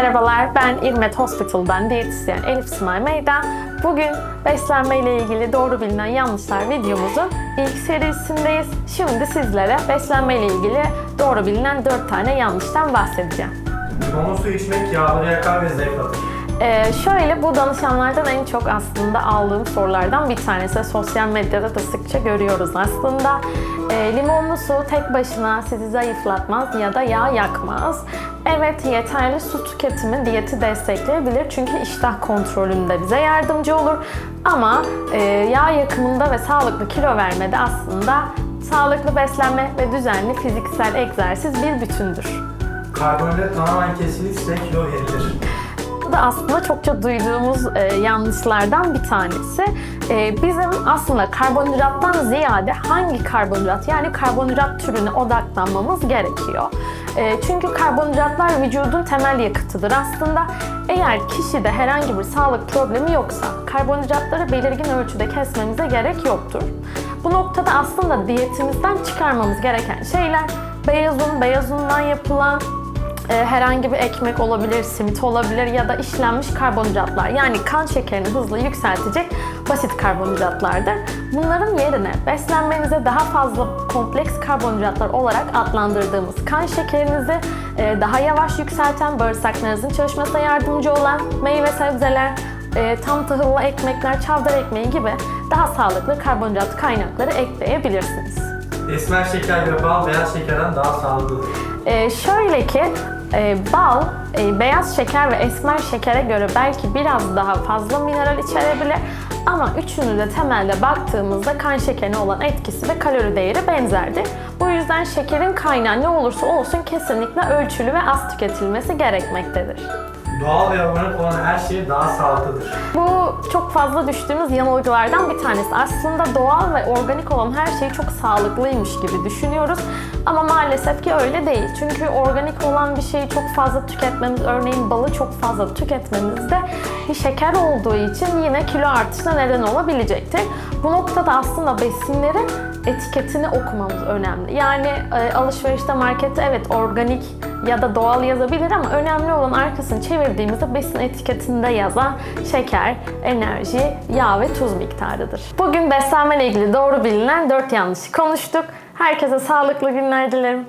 Merhabalar, ben İrmet Hospital'dan diyetisyen Elif Simay Meydan. Bugün beslenme ile ilgili doğru bilinen yanlışlar videomuzun ilk serisindeyiz. Şimdi sizlere beslenme ile ilgili doğru bilinen 4 tane yanlıştan bahsedeceğim. Limon suyu içmek yağları yakar ve zayıflatır. Ee, şöyle bu danışanlardan en çok aslında aldığım sorulardan bir tanesi. Sosyal medyada da sıkça görüyoruz aslında. Ee, limonlu su tek başına sizi zayıflatmaz ya da yağ yakmaz. Evet yeterli su tüketimi diyeti destekleyebilir çünkü iştah kontrolünde bize yardımcı olur. Ama e, yağ yakımında ve sağlıklı kilo vermede aslında sağlıklı beslenme ve düzenli fiziksel egzersiz bir bütündür. Karbonhidrat tamamen kesilirse kilo verilir. Da aslında çokça duyduğumuz e, yanlışlardan bir tanesi. E, bizim aslında karbonhidrattan ziyade hangi karbonhidrat yani karbonhidrat türüne odaklanmamız gerekiyor. E, çünkü karbonhidratlar vücudun temel yakıtıdır aslında. Eğer kişide herhangi bir sağlık problemi yoksa karbonhidratları belirgin ölçüde kesmemize gerek yoktur. Bu noktada aslında diyetimizden çıkarmamız gereken şeyler beyaz un, beyaz undan yapılan herhangi bir ekmek olabilir, simit olabilir ya da işlenmiş karbonhidratlar. Yani kan şekerini hızlı yükseltecek basit karbonhidratlardır. Bunların yerine beslenmenize daha fazla kompleks karbonhidratlar olarak adlandırdığımız kan şekerinizi e, daha yavaş yükselten, bağırsaklarınızın çalışmasına yardımcı olan meyve sebzeler, e, tam tahıllı ekmekler, çavdar ekmeği gibi daha sağlıklı karbonhidrat kaynakları ekleyebilirsiniz. Esmer şeker ve bal beyaz şekerden daha sağlıklıdır. Ee, şöyle ki e, bal e, beyaz şeker ve esmer şekere göre belki biraz daha fazla mineral içerebilir ama üçünü de temelde baktığımızda kan şekerine olan etkisi ve kalori değeri benzerdir. Bu yüzden şekerin kaynağı ne olursa olsun kesinlikle ölçülü ve az tüketilmesi gerekmektedir. Doğal ve organik olan her şey daha sağlıklıdır. Bu fazla düştüğümüz yanılgılardan bir tanesi. Aslında doğal ve organik olan her şey çok sağlıklıymış gibi düşünüyoruz. Ama maalesef ki öyle değil. Çünkü organik olan bir şeyi çok fazla tüketmemiz, örneğin balı çok fazla tüketmemizde şeker olduğu için yine kilo artışına neden olabilecektir. Bu noktada aslında besinlerin etiketini okumamız önemli. Yani e, alışverişte markette evet organik ya da doğal yazabilir ama önemli olan arkasını çevirdiğimizde besin etiketinde yazan şeker, enerji, yağ ve tuz miktarıdır. Bugün beslenme ile ilgili doğru bilinen 4 yanlışı konuştuk. Herkese sağlıklı günler dilerim.